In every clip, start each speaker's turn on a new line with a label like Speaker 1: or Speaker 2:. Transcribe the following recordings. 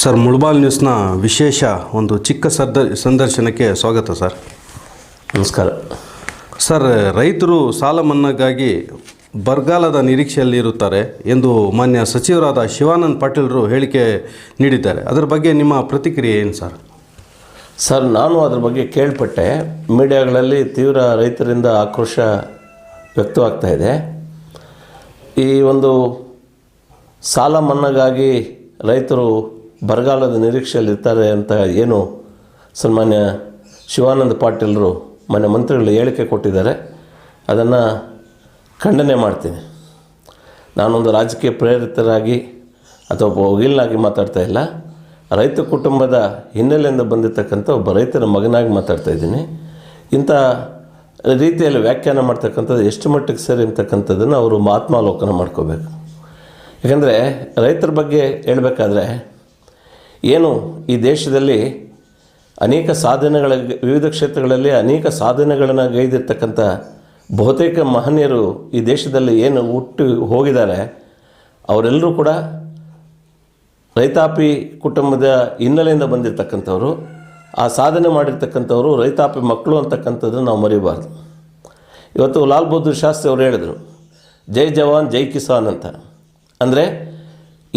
Speaker 1: Sir ಮುಳ್ಬಾಲ್ ನ್ಯೂಸ್ನ ವಿಶೇಷ ಒಂದು ಚಿಕ್ಕ ಸರ್ದ ಸಂದರ್ಶನಕ್ಕೆ ಸ್ವಾಗತ ಸರ್.
Speaker 2: ನಮಸ್ಕಾರ.
Speaker 1: ಸರ್ ರೈತರು ಸಾಲ ಮನ್ನಾಗಾಗಿ ಬರಗಾಲದ ನಿರೀಕ್ಷೆಯಲ್ಲಿ ಇರುತ್ತಾರೆ ಎಂದು ಮಾನ್ಯ ಸಚಿವರಾದ ಶಿವಾನಂದ್ ಪಾಟೀಲರು ಹೇಳಿಕೆ ನೀಡಿದ್ದಾರೆ. ಅದರ ಬಗ್ಗೆ ನಿಮ್ಮ ಪ್ರತಿಕ್ರಿಯೆ ಏನು ಸರ್?
Speaker 2: ಸರ್ ನಾನು ಅದ್ರ ಬಗ್ಗೆ ಕೇಳ್ಪಟ್ಟೆ. ಮೀಡಿಯಾಗಳಲ್ಲಿ ತೀವ್ರ ರೈತರಿಂದ ಆಕ್ರೋಶ ವ್ಯಕ್ತವಾಗ್ತಾ ಇದೆ. ಈ ಒಂದು ಸಾಲ ಮನ್ನಾಗಾಗಿ ರೈತರು ಬರಗಾಲದ ನಿರೀಕ್ಷೆಯಲ್ಲಿರ್ತಾರೆ ಅಂತ ಏನು ಸನ್ಮಾನ್ಯ ಶಿವಾನಂದ ಪಾಟೀಲರು ಮನೆ ಮಂತ್ರಿಗಳು ಹೇಳಿಕೆ ಕೊಟ್ಟಿದ್ದಾರೆ. ಅದನ್ನು ಖಂಡನೆ ಮಾಡ್ತೀನಿ. ನಾನೊಂದು ರಾಜಕೀಯ ಪ್ರೇರಿತರಾಗಿ ಅಥವಾ ಒಬ್ಬ ಮಾತಾಡ್ತಾ ಇಲ್ಲ. ರೈತ ಕುಟುಂಬದ ಹಿನ್ನೆಲೆಯಿಂದ ಬಂದಿರತಕ್ಕಂಥ ಒಬ್ಬ ರೈತರ ಮಗನಾಗಿ ಮಾತಾಡ್ತಾ ಇದ್ದೀನಿ. ಇಂಥ ರೀತಿಯಲ್ಲಿ ವ್ಯಾಖ್ಯಾನ ಮಾಡ್ತಕ್ಕಂಥದ್ದು ಎಷ್ಟು ಮಟ್ಟಿಗೆ ಸರಿ ಅಂತಕ್ಕಂಥದ್ದನ್ನು ಅವರು ಆತ್ಮಾವಲೋಕನ ಮಾಡ್ಕೋಬೇಕು. ಯಾಕಂದರೆ ರೈತರ ಬಗ್ಗೆ ಹೇಳಬೇಕಾದ್ರೆ ಏನು ಈ ದೇಶದಲ್ಲಿ ಅನೇಕ ಸಾಧನೆಗಳ ವಿವಿಧ ಕ್ಷೇತ್ರಗಳಲ್ಲಿ ಅನೇಕ ಸಾಧನೆಗಳನ್ನು ಗೈದಿರ್ತಕ್ಕಂಥ ಬಹುತೇಕ ಮಹನೀಯರು ಈ ದೇಶದಲ್ಲಿ ಏನು ಹುಟ್ಟು ಹೋಗಿದ್ದಾರೆ, ಅವರೆಲ್ಲರೂ ಕೂಡ ರೈತಾಪಿ ಕುಟುಂಬದ ಹಿನ್ನೆಲೆಯಿಂದ ಬಂದಿರತಕ್ಕಂಥವ್ರು. ಆ ಸಾಧನೆ ಮಾಡಿರ್ತಕ್ಕಂಥವ್ರು ರೈತಾಪಿ ಮಕ್ಕಳು ಅಂತಕ್ಕಂಥದ್ದು ನಾವು ಮರಿಬಾರ್ದು. ಇವತ್ತು ಲಾಲ್ ಬಹದ್ದೂರ್ ಶಾಸ್ತ್ರಿ ಅವರು ಹೇಳಿದರು, ಜೈ ಜವಾನ್, ಜೈ ಕಿಸಾನ್ ಅಂತ. ಅಂದರೆ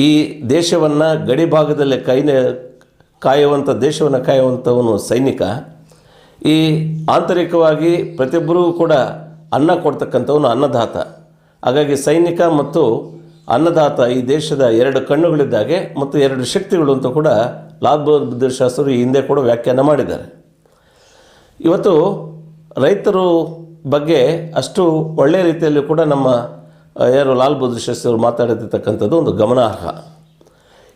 Speaker 2: ಈ ದೇಶವನ್ನು ಗಡಿ ಭಾಗದಲ್ಲೇ ಕೈನ ಕಾಯುವಂಥ ದೇಶವನ್ನು ಕಾಯುವಂಥವನು ಸೈನಿಕ. ಈ ಆಂತರಿಕವಾಗಿ ಪ್ರತಿಯೊಬ್ಬರೂ ಕೂಡ ಅನ್ನ ಕೊಡ್ತಕ್ಕಂಥವನು ಅನ್ನದಾತ. ಹಾಗಾಗಿ ಸೈನಿಕ ಮತ್ತು ಅನ್ನದಾತ ಈ ದೇಶದ ಎರಡು ಕಣ್ಣುಗಳಿದ್ದಾಗೆ ಮತ್ತು ಎರಡು ಶಕ್ತಿಗಳು ಅಂತ ಕೂಡ ಲಾಲ್ ಬಹದ್ದೂರ್ ಶಾಸ್ತ್ರಿ ಈ ಹಿಂದೆ ಕೂಡ ವ್ಯಾಖ್ಯಾನ ಮಾಡಿದ್ದಾರೆ. ಇವತ್ತು ರೈತರು ಬಗ್ಗೆ ಅಷ್ಟು ಒಳ್ಳೆಯ ರೀತಿಯಲ್ಲಿ ಕೂಡ ನಮ್ಮ ಯಾರು ಲಾಲ್ ಬಹದ್ದೂರ್ ಶಾಸ್ತ್ರಿ ಅವರು ಒಂದು ಗಮನಾರ್ಹ.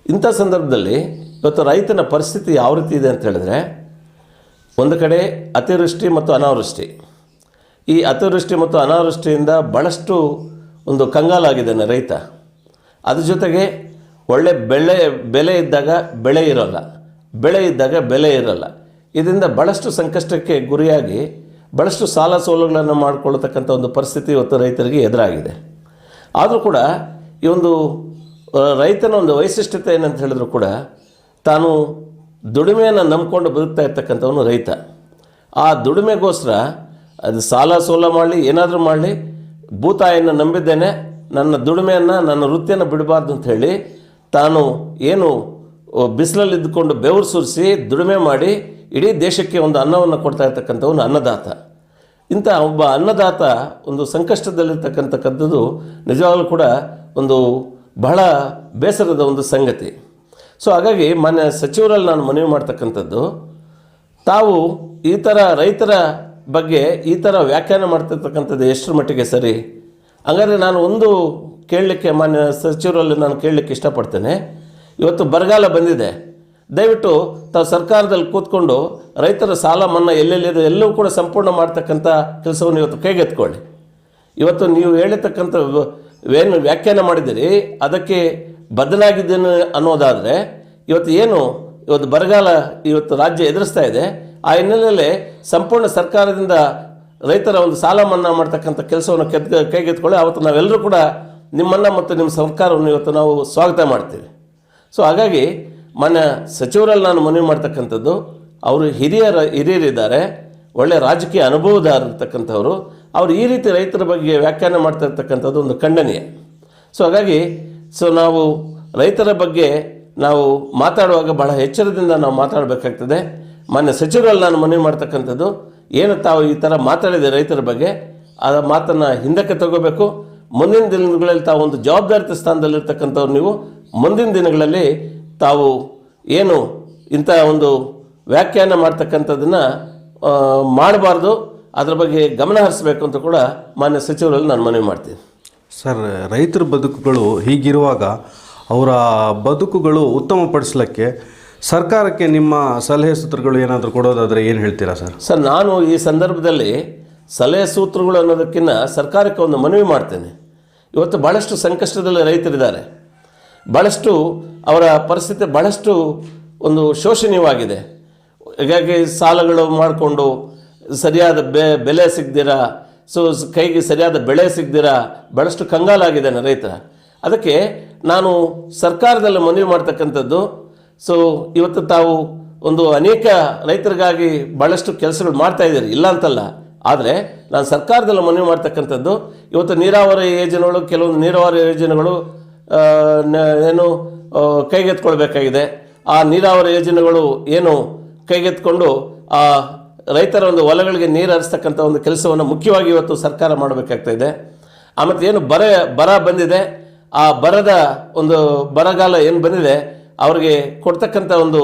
Speaker 2: ಇಂಥ ಸಂದರ್ಭದಲ್ಲಿ ಇವತ್ತು ರೈತನ ಪರಿಸ್ಥಿತಿ ಯಾವ ರೀತಿ ಇದೆ ಅಂತ ಹೇಳಿದ್ರೆ, ಒಂದು ಕಡೆ ಅತಿವೃಷ್ಟಿ ಮತ್ತು ಅನಾವೃಷ್ಟಿ. ಈ ಅತಿವೃಷ್ಟಿ ಮತ್ತು ಅನಾವೃಷ್ಟಿಯಿಂದ ಭಾಳಷ್ಟು ಒಂದು ಕಂಗಾಲಾಗಿದ್ದಾನೆ ರೈತ. ಅದ್ರ ಜೊತೆಗೆ ಒಳ್ಳೆ ಬೆಳೆ, ಬೆಲೆ ಇದ್ದಾಗ ಬೆಳೆ ಇರೋಲ್ಲ. ಬೆಳೆ ಇದ್ದಾಗ ಬೆಲೆ ಇರೋಲ್ಲ. ಇದರಿಂದ ಭಾಳಷ್ಟು ಸಂಕಷ್ಟಕ್ಕೆ ಗುರಿಯಾಗಿ ಭಾಳಷ್ಟು ಸಾಲ ಸೋಲುಗಳನ್ನು ಮಾಡಿಕೊಳ್ಳತಕ್ಕಂಥ ಒಂದು ಪರಿಸ್ಥಿತಿ ಇವತ್ತು ರೈತರಿಗೆ ಎದುರಾಗಿದೆ. ಆದರೂ ಕೂಡ ಈ ಒಂದು ರೈತನ ಒಂದು ವೈಶಿಷ್ಟ್ಯತೆ ಏನಂತ ಹೇಳಿದ್ರು ಕೂಡ ತಾನು ದುಡಿಮೆಯನ್ನು ನಂಬ್ಕೊಂಡು ಬದುಕ್ತಾ ಇರ್ತಕ್ಕಂಥವನು ರೈತ. ಆ ದುಡಿಮೆಗೋಸ್ಕರ ಅದು ಸಾಲ ಸೋಲ ಮಾಡಲಿ, ಏನಾದರೂ ಮಾಡಲಿ, ಭೂತಾಯನ್ನು ನಂಬಿದ್ದೇನೆ, ನನ್ನ ದುಡಿಮೆಯನ್ನು, ನನ್ನ ವೃತ್ತಿಯನ್ನು ಬಿಡಬಾರ್ದು ಅಂತ ಹೇಳಿ ತಾನು ಏನು ಬಿಸಿಲಲ್ಲಿ ಇದ್ದುಕೊಂಡು ಬೆವರು ಸುರಿಸಿ ದುಡಿಮೆ ಮಾಡಿ ಇಡೀ ದೇಶಕ್ಕೆ ಒಂದು ಅನ್ನವನ್ನು ಕೊಡ್ತಾ ಇರ್ತಕ್ಕಂಥವನು ಅನ್ನದಾತ. ಇಂಥ ಒಬ್ಬ ಅನ್ನದಾತ ಒಂದು ಸಂಕಷ್ಟದಲ್ಲಿರ್ತಕ್ಕಂಥಕ್ಕಂಥದ್ದು ನಿಜವಾಗಲೂ ಕೂಡ ಒಂದು ಬಹಳ ಬೇಸರದ ಒಂದು ಸಂಗತಿ. ಸೊ ಹಾಗಾಗಿ ಮಾನ್ಯ ಸಚಿವರಲ್ಲಿ ನಾನು ಮನವಿ ಮಾಡ್ತಕ್ಕಂಥದ್ದು, ತಾವು ಈ ಥರ ರೈತರ ಬಗ್ಗೆ ಈ ಥರ ವ್ಯಾಖ್ಯಾನ ಮಾಡ್ತಿರ್ತಕ್ಕಂಥದ್ದು ಎಷ್ಟರ ಮಟ್ಟಿಗೆ ಸರಿ? ಹಾಗಾದರೆ ನಾನು ಒಂದು ಕೇಳಲಿಕ್ಕೆ ಮಾನ್ಯ ಸಚಿವರಲ್ಲಿ ನಾನು ಕೇಳಲಿಕ್ಕೆ ಇಷ್ಟಪಡ್ತೇನೆ. ಇವತ್ತು ಬರಗಾಲ ಬಂದಿದೆ. ದಯವಿಟ್ಟು ತಾವು ಸರ್ಕಾರದಲ್ಲಿ ಕೂತ್ಕೊಂಡು ರೈತರ ಸಾಲ, ಮನ್ನಾ ಎಲ್ಲೆಲ್ಲಿದೆ ಎಲ್ಲವೂ ಕೂಡ ಸಂಪೂರ್ಣ ಮಾಡ್ತಕ್ಕಂಥ ಕೆಲಸವನ್ನು ಇವತ್ತು ಕೈಗೆತ್ಕೊಳ್ಳಿ ಇವತ್ತು ನೀವು ಹೇಳಿರ್ತಕ್ಕಂಥ ಏನು ವ್ಯಾಖ್ಯಾನ ಮಾಡಿದ್ದೀರಿ, ಅದಕ್ಕೆ ಬದಲಾಗಿದ್ದೇನೆ ಅನ್ನೋದಾದರೆ, ಇವತ್ತು ಏನು, ಇವತ್ತು ಬರಗಾಲ ಇವತ್ತು ರಾಜ್ಯ ಎದುರಿಸ್ತಾ ಇದೆ, ಆ ಹಿನ್ನೆಲೆಯಲ್ಲಿ ಸಂಪೂರ್ಣ ಸರ್ಕಾರದಿಂದ ರೈತರ ಒಂದು ಸಾಲ, ಮನ್ನಾ ಮಾಡ್ತಕ್ಕಂಥ ಕೆಲಸವನ್ನು ಕೆತ್ ಕೈಗೆತ್ಕೊಳ್ಳಿ ಅವತ್ತು ನಾವೆಲ್ಲರೂ ಕೂಡ ನಿಮ್ಮನ್ನು ಮತ್ತು ನಿಮ್ಮ ಸರ್ಕಾರವನ್ನು ಇವತ್ತು ನಾವು ಸ್ವಾಗತ ಮಾಡ್ತೀವಿ. ಸೊ, ಹಾಗಾಗಿ ಮಾನ್ಯ ಸಚಿವರಲ್ಲಿ ನಾನು ಮನವಿ ಮಾಡ್ತಕ್ಕಂಥದ್ದು, ಅವರು ಹಿರಿಯರ ಹಿರಿಯರಿದ್ದಾರೆ ಒಳ್ಳೆಯ ರಾಜಕೀಯ ಅನುಭವದಾರಿರ್ತಕ್ಕಂಥವ್ರು, ಅವರು ಈ ರೀತಿ ರೈತರ ಬಗ್ಗೆ ವ್ಯಾಖ್ಯಾನ ಮಾಡ್ತಾ ಇರ್ತಕ್ಕಂಥದ್ದು ಒಂದು ಖಂಡನೀಯ. ಸೊ ಹಾಗಾಗಿ, ಸೊ ನಾವು ರೈತರ ಬಗ್ಗೆ ನಾವು ಮಾತಾಡುವಾಗ ಬಹಳ ಎಚ್ಚರದಿಂದ ನಾವು ಮಾತಾಡಬೇಕಾಗ್ತದೆ. ಮೊನ್ನೆ ಸಚಿವರಲ್ಲಿ ನಾನು ಮನವಿ ಮಾಡ್ತಕ್ಕಂಥದ್ದು, ಏನು ತಾವು ಈ ಥರ ಮಾತಾಡಿದೆ ರೈತರ ಬಗ್ಗೆ, ಆ ಮಾತನ್ನು ಹಿಂದಕ್ಕೆ ತಗೋಬೇಕು. ಮುಂದಿನ ದಿನಗಳಲ್ಲಿ ತಾವು ಒಂದು ಜವಾಬ್ದಾರಿತ ಸ್ಥಾನದಲ್ಲಿರ್ತಕ್ಕಂಥವ್ರು ನೀವು, ಮುಂದಿನ ದಿನಗಳಲ್ಲಿ ತಾವು ಏನು ಇಂಥ ಒಂದು ವ್ಯಾಖ್ಯಾನ ಮಾಡ್ತಕ್ಕಂಥದ್ದನ್ನು ಮಾಡಬಾರ್ದು. ಅದರ ಬಗ್ಗೆ ಗಮನ ಹರಿಸಬೇಕು ಅಂತ ಕೂಡ ಮಾನ್ಯ ಸಚಿವರಲ್ಲಿ ನಾನು ಮನವಿ ಮಾಡ್ತೀನಿ.
Speaker 1: ಸರ್ ರೈತರ ಬದುಕುಗಳು ಹೀಗಿರುವಾಗ ಅವರ ಬದುಕುಗಳು ಉತ್ತಮಪಡಿಸಲಿಕ್ಕೆ ಸರ್ಕಾರಕ್ಕೆ ನಿಮ್ಮ ಸಲಹೆ ಸೂತ್ರಗಳು ಏನಾದರೂ ಕೊಡೋದಾದರೆ ಏನು ಹೇಳ್ತೀರಾ ಸರ್?
Speaker 2: ಸರ್ ನಾನು ಈ ಸಂದರ್ಭದಲ್ಲಿ ಸಲಹೆ ಸೂತ್ರಗಳು ಅನ್ನೋದಕ್ಕಿಂತ ಸರ್ಕಾರಕ್ಕೆ ಒಂದು ಮನವಿ ಮಾಡ್ತೇನೆ. ಇವತ್ತು ಭಾಳಷ್ಟು ಸಂಕಷ್ಟದಲ್ಲಿ ರೈತರಿದ್ದಾರೆ. ಭಾಳಷ್ಟು ಅವರ ಪರಿಸ್ಥಿತಿ ಭಾಳಷ್ಟು ಒಂದು ಶೋಷಣೀಯವಾಗಿದೆ. ಹೀಗಾಗಿ ಸಾಲಗಳು ಮಾಡಿಕೊಂಡು ಸರಿಯಾದ ಬೆ, ಬೆಲೆ ಸಿಗ್ದಿರ, ಸೊ ಕೈಗೆ ಸರಿಯಾದ ಬೆಳೆ ಸಿಗ್ದಿರ ಭಾಳಷ್ಟು ಕಂಗಾಲಾಗಿದ್ದಾನೆ ರೈತ ಅದಕ್ಕೆ ನಾನು ಸರ್ಕಾರದಲ್ಲಿ ಮನವಿ ಮಾಡ್ತಕ್ಕಂಥದ್ದು, ಸೊ ಇವತ್ತು ತಾವು ಒಂದು ಅನೇಕ ರೈತರಿಗಾಗಿ ಭಾಳಷ್ಟು ಕೆಲಸಗಳು ಮಾಡ್ತಾ ಇದ್ದೀರಿ, ಇಲ್ಲ ಅಂತಲ್ಲ. ಆದರೆ ನಾನು ಸರ್ಕಾರದಲ್ಲಿ ಮನವಿ ಮಾಡ್ತಕ್ಕಂಥದ್ದು, ಇವತ್ತು ನೀರಾವರಿ ಯೋಜನೆಗಳು, ಕೆಲವೊಂದು ನೀರಾವರಿ ಯೋಜನೆಗಳು ಏನು ಕೈಗೆತ್ಕೊಳ್ಬೇಕಾಗಿದೆ. ಆ ನೀರಾವರಿ ಯೋಜನೆಗಳು ಏನು ಕೈಗೆತ್ಕೊಂಡು ಆ ರೈತರ ಒಂದು ಹೊಲಗಳಿಗೆ ನೀರು ಹರಿಸ್ತಕ್ಕಂಥ ಒಂದು ಕೆಲಸವನ್ನು ಮುಖ್ಯವಾಗಿ ಇವತ್ತು ಸರ್ಕಾರ ಮಾಡಬೇಕಾಗ್ತಾ ಇದೆ ಆಮೇಲೆ ಏನು ಬರ ಬರ ಬಂದಿದೆ. ಆ ಬರದ ಒಂದು ಬರಗಾಲ ಏನು ಬಂದಿದೆ, ಅವರಿಗೆ ಕೊಡ್ತಕ್ಕಂಥ ಒಂದು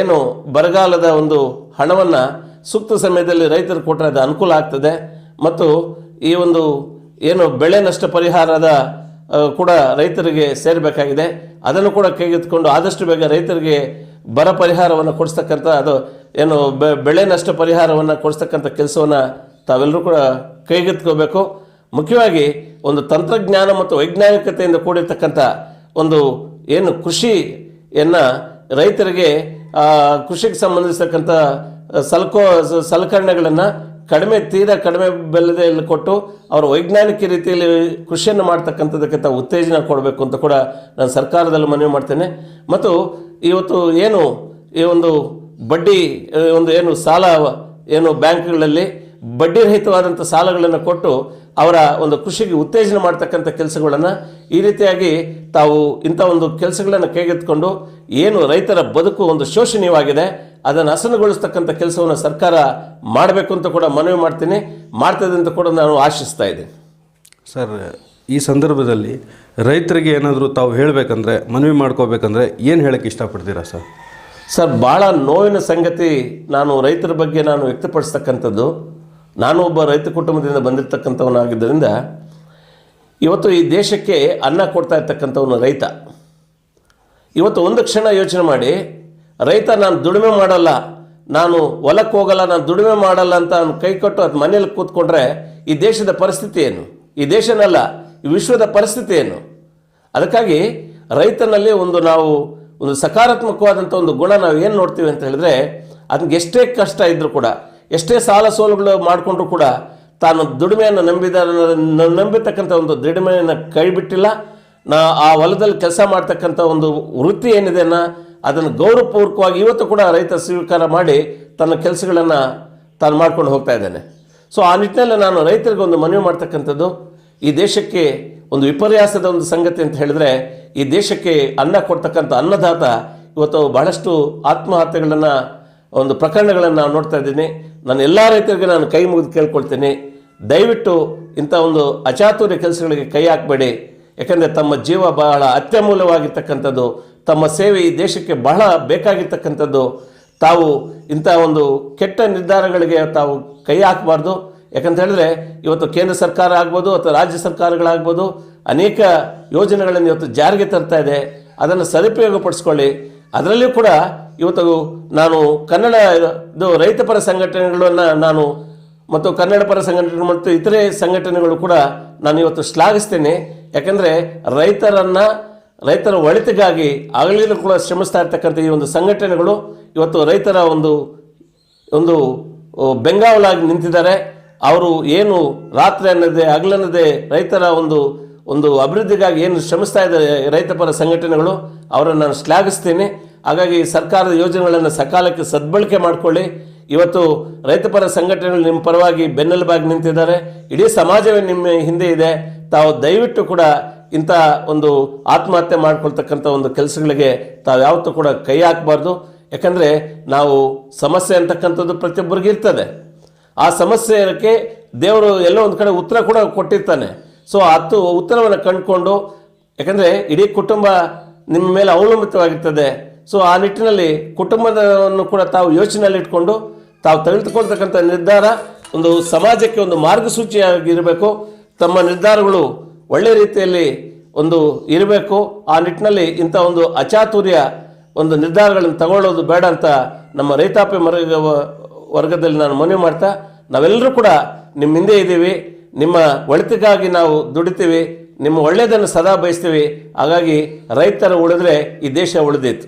Speaker 2: ಏನು ಬರಗಾಲದ ಒಂದು ಹಣವನ್ನು ಸೂಕ್ತ ಸಮಯದಲ್ಲಿ ರೈತರು ಕೊಟ್ಟರೆ ಅದು ಅನುಕೂಲ ಆಗ್ತದೆ. ಮತ್ತು ಈ ಒಂದು ಏನು ಬೆಳೆ ನಷ್ಟ ಪರಿಹಾರದ ಕೂಡ ರೈತರಿಗೆ ಸೇರಬೇಕಾಗಿದೆ. ಅದನ್ನು ಕೂಡ ಕೈಗೆತ್ತಿಕೊಂಡು ಆದಷ್ಟು ಬೇಗ ರೈತರಿಗೆ ಬರ ಪರಿಹಾರವನ್ನು ಕೊಡಿಸ್ತಕ್ಕಂಥ, ಅದು ಏನು ಬೆಳೆ ನಷ್ಟ ಪರಿಹಾರವನ್ನು ಕೊಡಿಸ್ತಕ್ಕಂಥ ಕೆಲಸವನ್ನು ತಾವೆಲ್ಲರೂ ಕೂಡ ಕೈಗೆತ್ಕೋಬೇಕು ಮುಖ್ಯವಾಗಿ ಒಂದು ತಂತ್ರಜ್ಞಾನ ಮತ್ತು ವೈಜ್ಞಾನಿಕತೆಯಿಂದ ಕೂಡಿರ್ತಕ್ಕಂಥ ಒಂದು ಏನು ಕೃಷಿಯನ್ನು ರೈತರಿಗೆ ಕೃಷಿಗೆ ಸಂಬಂಧಿಸ್ತಕ್ಕಂಥ ಸಲಕೋ ಸಲಕರಣೆಗಳನ್ನು ಕಡಿಮೆ ತೀರಾ ಕಡಿಮೆ ಬೆಲೆದಲ್ಲಿ ಕೊಟ್ಟು ಅವರು ವೈಜ್ಞಾನಿಕ ರೀತಿಯಲ್ಲಿ ಕೃಷಿಯನ್ನು ಮಾಡ್ತಕ್ಕಂಥದಕ್ಕೆ ತಾವು ಉತ್ತೇಜನ ಕೊಡಬೇಕು ಅಂತ ಕೂಡ ನಾನು ಸರ್ಕಾರದಲ್ಲಿ ಮನವಿ ಮಾಡ್ತೇನೆ. ಮತ್ತು ಇವತ್ತು ಏನು ಈ ಒಂದು ಬಡ್ಡಿ ಒಂದು ಏನು ಸಾಲ, ಏನು ಬ್ಯಾಂಕ್ಗಳಲ್ಲಿ ಬಡ್ಡಿ ರಹಿತವಾದಂಥ ಸಾಲಗಳನ್ನು ಕೊಟ್ಟು ಅವರ ಒಂದು ಕೃಷಿಗೆ ಉತ್ತೇಜನ ಮಾಡ್ತಕ್ಕಂಥ ಕೆಲಸಗಳನ್ನು ಈ ರೀತಿಯಾಗಿ ತಾವು ಇಂಥ ಒಂದು ಕೆಲಸಗಳನ್ನು ಕೈಗೆತ್ತಿಕೊಂಡು ಏನು ರೈತರ ಬದುಕು ಒಂದು ಶೋಷಣೀಯವಾಗಿದೆ ಅದನ್ನು ಹಸನುಗೊಳಿಸ್ತಕ್ಕಂಥ ಕೆಲಸವನ್ನು ಸರ್ಕಾರ ಮಾಡಬೇಕು ಅಂತ ಕೂಡ ಮನವಿ ಮಾಡ್ತೀನಿ. ಮಾಡ್ತದೆ ಅಂತ ಕೂಡ ನಾನು ಆಶಿಸ್ತಾ ಇದ್ದೀನಿ.
Speaker 1: ಸರ್ ಈ ಸಂದರ್ಭದಲ್ಲಿ ರೈತರಿಗೆ ಏನಾದರೂ ತಾವು ಹೇಳಬೇಕಂದ್ರೆ ಮನವಿ ಮಾಡ್ಕೋಬೇಕಂದ್ರೆ ಏನು ಹೇಳಕ್ಕೆ ಇಷ್ಟಪಡ್ತೀರಾ ಸರ್?
Speaker 2: ಸರ್ ಭಾಳ ನೋವಿನ ಸಂಗತಿ ನಾನು ರೈತರ ಬಗ್ಗೆ ನಾನು ವ್ಯಕ್ತಪಡಿಸ್ತಕ್ಕಂಥದ್ದು. ನಾನು ಒಬ್ಬ ರೈತ ಕುಟುಂಬದಿಂದ ಬಂದಿರತಕ್ಕಂಥವನಾಗಿದ್ದರಿಂದ ಇವತ್ತು ಈ ದೇಶಕ್ಕೆ ಅನ್ನ ಕೊಡ್ತಾ ಇರ್ತಕ್ಕಂಥವನು ರೈತ. ಇವತ್ತು ಒಂದು ಕ್ಷಣ ಯೋಚನೆ ಮಾಡಿ ರೈತ ನಾನು ದುಡಿಮೆ ಮಾಡಲ್ಲ, ನಾನು ಹೊಲಕ್ಕೆ ಹೋಗಲ್ಲ, ನಾನು ದುಡಿಮೆ ಮಾಡಲ್ಲ ಅಂತ ಅವ್ನು ಕೈ ಕೊಟ್ಟು ಅದು ಮನೇಲಿ ಕೂತ್ಕೊಂಡ್ರೆ ಈ ದೇಶದ ಪರಿಸ್ಥಿತಿ ಏನು? ಈ ದೇಶನಲ್ಲ, ಈ ವಿಶ್ವದ ಪರಿಸ್ಥಿತಿ ಏನು? ಅದಕ್ಕಾಗಿ ರೈತನಲ್ಲಿ ಒಂದು ನಾವು ಒಂದು ಸಕಾರಾತ್ಮಕವಾದಂಥ ಒಂದು ಗುಣ ನಾವು ಏನು ನೋಡ್ತೀವಿ ಅಂತ ಹೇಳಿದ್ರೆ ಅದಕ್ಕೆ ಎಷ್ಟೇ ಕಷ್ಟ ಇದ್ದರೂ ಕೂಡ, ಎಷ್ಟೇ ಸಾಲ ಸೋಲುಗಳು ಮಾಡಿಕೊಂಡ್ರು ಕೂಡ, ತಾನು ದುಡಿಮೆಯನ್ನು ನಂಬಿದ ನಂಬಿರ್ತಕ್ಕಂಥ ಒಂದು ದುಡಿಮೆಯನ್ನು ಕೈಬಿಟ್ಟಿಲ್ಲ ನಾ ಆ ಹೊಲದಲ್ಲಿ ಕೆಲಸ ಮಾಡ್ತಕ್ಕಂಥ ಒಂದು ವೃತ್ತಿ ಏನಿದೆನ ಅದನ್ನು ಗೌರವಪೂರ್ವಕವಾಗಿ ಇವತ್ತು ಕೂಡ ರೈತ ಸ್ವೀಕಾರ ಮಾಡಿ ತನ್ನ ಕೆಲಸಗಳನ್ನು ತಾನು ಮಾಡ್ಕೊಂಡು ಹೋಗ್ತಾ ಇದ್ದಾನೆ. ಸೊ ಆ ನಿಟ್ಟಿನಲ್ಲಿ ನಾನು ರೈತರಿಗೆ ಒಂದು ಮನವಿ ಮಾಡ್ತಕ್ಕಂಥದ್ದು, ಈ ದೇಶಕ್ಕೆ ಒಂದು ವಿಪರ್ಯಾಸದ ಒಂದು ಸಂಗತಿ ಅಂತ ಹೇಳಿದ್ರೆ, ಈ ದೇಶಕ್ಕೆ ಅನ್ನ ಕೊಡ್ತಕ್ಕಂಥ ಅನ್ನದಾತ ಇವತ್ತು ಬಹಳಷ್ಟು ಆತ್ಮಹತ್ಯೆಗಳನ್ನು, ಒಂದು ಪ್ರಕರಣಗಳನ್ನು ನಾವು ನೋಡ್ತಾ ಇದ್ದೀನಿ. ನಾನು ಎಲ್ಲ ರೈತರಿಗೆ ನಾನು ಕೈ ಮುಗಿದು ಕೇಳ್ಕೊಳ್ತೀನಿ. ದಯವಿಟ್ಟು ಇಂಥ ಒಂದು ಅಚಾತುರ್ಯ ಕೆಲಸಗಳಿಗೆ ಕೈ ಹಾಕಬೇಡಿ. ಯಾಕಂದರೆ ತಮ್ಮ ಜೀವ ಬಹಳ ಅತ್ಯಮೂಲ್ಯವಾಗಿರ್ತಕ್ಕಂಥದ್ದು. ತಮ್ಮ ಸೇವೆ ಈ ದೇಶಕ್ಕೆ ಬಹಳ ಬೇಕಾಗಿರ್ತಕ್ಕಂಥದ್ದು. ತಾವು ಇಂಥ ಒಂದು ಕೆಟ್ಟ ನಿರ್ಧಾರಗಳಿಗೆ ತಾವು ಕೈ ಹಾಕಬಾರ್ದು. ಯಾಕಂತ ಹೇಳಿದ್ರೆ, ಇವತ್ತು ಕೇಂದ್ರ ಸರ್ಕಾರ ಆಗ್ಬೋದು ಅಥವಾ ರಾಜ್ಯ ಸರ್ಕಾರಗಳಾಗ್ಬೋದು, ಅನೇಕ ಯೋಜನೆಗಳನ್ನು ಇವತ್ತು ಜಾರಿಗೆ ತರ್ತಾ ಇದೆ. ಅದನ್ನು ಸದುಪಯೋಗಪಡಿಸ್ಕೊಳ್ಳಿ. ಅದರಲ್ಲಿಯೂ ಕೂಡ ಇವತ್ತು ನಾನು ಕನ್ನಡ ಇದು ರೈತಪರ ಸಂಘಟನೆಗಳನ್ನು ನಾನು ಮತ್ತು ಕನ್ನಡ ಪರ ಸಂಘಟನೆ ಮತ್ತು ಇತರೆ ಸಂಘಟನೆಗಳು ಕೂಡ ನಾನು ಇವತ್ತು ಶ್ಲಾಘಿಸ್ತೇನೆ. ಯಾಕಂದರೆ ರೈತರನ್ನು ರೈತರ ಒಳಿತಿಗಾಗಿ ಆಗಲಿನೂ ಕೂಡ ಶ್ರಮಿಸ್ತಾ ಇರ್ತಕ್ಕಂಥ ಈ ಒಂದು ಸಂಘಟನೆಗಳು ಇವತ್ತು ರೈತರ ಒಂದು ಒಂದು ಬೆಂಗಾವಲಾಗಿ ನಿಂತಿದ್ದಾರೆ. ಅವರು ಏನು ರಾತ್ರಿ ಅನ್ನದೇ, ಹಗಲನ್ನದೇ ರೈತರ ಒಂದು ಒಂದು ಅಭಿವೃದ್ಧಿಗಾಗಿ ಏನು ಶ್ರಮಿಸ್ತಾ ಇದ್ದಾರೆ ರೈತಪರ ಸಂಘಟನೆಗಳು, ಅವರನ್ನು ನಾನು ಶ್ಲಾಘಿಸ್ತೀನಿ. ಹಾಗಾಗಿ ಸರ್ಕಾರದ ಯೋಜನೆಗಳನ್ನು ಸಕಾಲಕ್ಕೆ ಸದ್ಬಳಕೆ ಮಾಡಿಕೊಳ್ಳಿ. ಇವತ್ತು ರೈತಪರ ಸಂಘಟನೆಗಳು ನಿಮ್ಮ ಪರವಾಗಿ ಬೆನ್ನೆಲುಬಾಗಿ ನಿಂತಿದ್ದಾರೆ. ಇಡೀ ಸಮಾಜವೇ ನಿಮ್ಮ ಹಿಂದೆ ಇದೆ. ತಾವು ದಯವಿಟ್ಟು ಕೂಡ ಇಂಥ ಒಂದು ಆತ್ಮಹತ್ಯೆ ಮಾಡ್ಕೊಳ್ತಕ್ಕಂಥ ಒಂದು ಕೆಲಸಗಳಿಗೆ ತಾವು ಯಾವತ್ತೂ ಕೂಡ ಕೈ ಹಾಕಬಾರ್ದು. ಯಾಕಂದರೆ ನಾವು ಸಮಸ್ಯೆ ಅಂತಕ್ಕಂಥದ್ದು ಪ್ರತಿಯೊಬ್ಬರಿಗೆ ಇರ್ತದೆ. ಆ ಸಮಸ್ಯೆಗೆ ದೇವರು ಎಲ್ಲೋ ಒಂದು ಕಡೆ ಉತ್ತರ ಕೂಡ ಕೊಟ್ಟಿರ್ತಾನೆ. ಸೊ ಹತ್ತು ಉತ್ತರವನ್ನು ಕಂಡುಕೊಂಡು, ಯಾಕಂದರೆ ಇಡೀ ಕುಟುಂಬ ನಿಮ್ಮ ಮೇಲೆ ಅವಲಂಬಿತವಾಗಿರ್ತದೆ. ಸೊ ಆ ನಿಟ್ಟಿನಲ್ಲಿ ಕುಟುಂಬದವನ್ನು ಕೂಡ ತಾವು ಯೋಚನೆಯಲ್ಲಿ ಇಟ್ಕೊಂಡು, ತಾವು ತೆಗೆದುಕೊಳ್ತಕ್ಕಂಥ ನಿರ್ಧಾರ ಒಂದು ಸಮಾಜಕ್ಕೆ ಒಂದು ಮಾರ್ಗಸೂಚಿಯಾಗಿರಬೇಕು. ತಮ್ಮ ನಿರ್ಧಾರಗಳು ಒಳ್ಳೆ ರೀತಿಯಲ್ಲಿ ಒಂದು ಇರಬೇಕು. ಆ ನಿಟ್ಟಿನಲ್ಲಿ ಇಂಥ ಒಂದು ಅಚಾತುರ್ಯ ಒಂದು ನಿರ್ಧಾರಗಳನ್ನು ತಗೊಳ್ಳೋದು ಬೇಡ ಅಂತ ನಮ್ಮ ರೈತಾಪಿ ಮರ ವರ್ಗದಲ್ಲಿ ನಾನು ಮನವಿ ಮಾಡ್ತಾ, ನಾವೆಲ್ಲರೂ ಕೂಡ ನಿಮ್ಮ ಹಿಂದೆ ಇದ್ದೀವಿ. ನಿಮ್ಮ ಒಳಿತಿಗಾಗಿ ನಾವು ದುಡಿತೀವಿ. ನಿಮ್ಮ ಒಳ್ಳೆಯದನ್ನು ಸದಾ ಬಯಸ್ತೀವಿ. ಹಾಗಾಗಿ ರೈತರ ಉಳಿದ್ರೆ ಈ ದೇಶ ಉಳಿದಿತ್ತು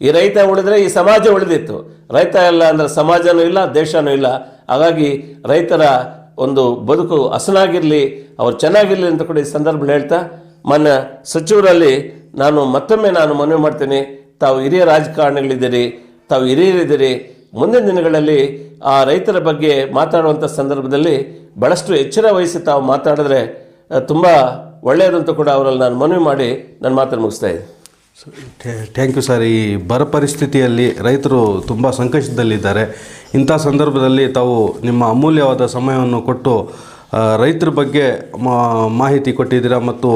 Speaker 2: ಈ ರೈತ ಉಳಿದ್ರೆ ಈ ಸಮಾಜ ಉಳಿದಿತ್ತು ರೈತ ಇಲ್ಲ ಅಂದರೆ ಸಮಾಜನೂ ಇಲ್ಲ, ದೇಶನೂ ಇಲ್ಲ. ಹಾಗಾಗಿ ರೈತರ ಒಂದು ಬದುಕು ಹಸನಾಗಿರಲಿ, ಅವರು ಚೆನ್ನಾಗಿರಲಿ ಅಂತ ಕೂಡ ಈ ಸಂದರ್ಭದಲ್ಲಿ ಹೇಳ್ತಾ ಮೊನ್ನೆ ಸಚಿವರಲ್ಲಿ ನಾನು ಮತ್ತೊಮ್ಮೆ ನಾನು ಮನವಿ ಮಾಡ್ತೇನೆ, ತಾವು ಹಿರಿಯ ರಾಜಕಾರಣಿಗಳಿದ್ದೀರಿ, ತಾವು ಹಿರಿಯರಿದ್ದೀರಿ, ಮುಂದಿನ ದಿನಗಳಲ್ಲಿ ಆ ರೈತರ ಬಗ್ಗೆ ಮಾತಾಡುವಂಥ ಸಂದರ್ಭದಲ್ಲಿ ಭಾಳಷ್ಟು ಎಚ್ಚರ ವಹಿಸಿ ತಾವು ಮಾತಾಡಿದ್ರೆ ತುಂಬ ಒಳ್ಳೆಯದು ಅಂತ ಕೂಡ ಅವರಲ್ಲಿ ನಾನು ಮನವಿ ಮಾಡಿ ನನ್ನ ಮಾತನ್ನು ಮುಗಿಸ್ತಾ ಇದ್ದೀನಿ.
Speaker 1: Thank you sir. ಈ ಬರ ಪರಿಸ್ಥಿತಿಯಲ್ಲಿ ರೈತರು ತುಂಬ ಸಂಕಷ್ಟದಲ್ಲಿದ್ದಾರೆ. ಇಂಥ ಸಂದರ್ಭದಲ್ಲಿ ತಾವು ನಿಮ್ಮ ಅಮೂಲ್ಯವಾದ ಸಮಯವನ್ನು ಕೊಟ್ಟು ರೈತರ ಬಗ್ಗೆ ಮಾಹಿತಿ ಕೊಟ್ಟಿದ್ದೀರಾ ಮತ್ತು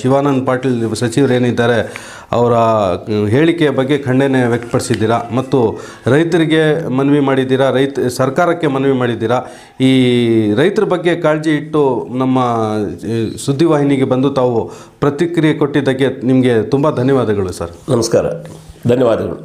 Speaker 1: ಶಿವಾನಂದ್ ಪಾಟೀಲ್ ಸಚಿವರೇನಿದ್ದಾರೆ ಅವರ ಹೇಳಿಕೆಯ ಬಗ್ಗೆ ಖಂಡನೆ ವ್ಯಕ್ತಪಡಿಸಿದ್ದೀರಾ ಮತ್ತು ರೈತರಿಗೆ ಮನವಿ ಮಾಡಿದ್ದೀರಾ, ರೈತ, ಸರ್ಕಾರಕ್ಕೆ ಮನವಿ ಮಾಡಿದ್ದೀರಾ? ಈ ರೈತರ ಬಗ್ಗೆ ಕಾಳಜಿ ಇಟ್ಟು ನಮ್ಮ ಸುದ್ದಿವಾಹಿನಿಗೆ ಬಂದು ತಾವು ಪ್ರತಿಕ್ರಿಯೆ ಕೊಟ್ಟಿದ್ದಕ್ಕೆ ನಿಮಗೆ ತುಂಬ ಧನ್ಯವಾದಗಳು ಸರ್.
Speaker 2: ನಮಸ್ಕಾರ. ಧನ್ಯವಾದಗಳು.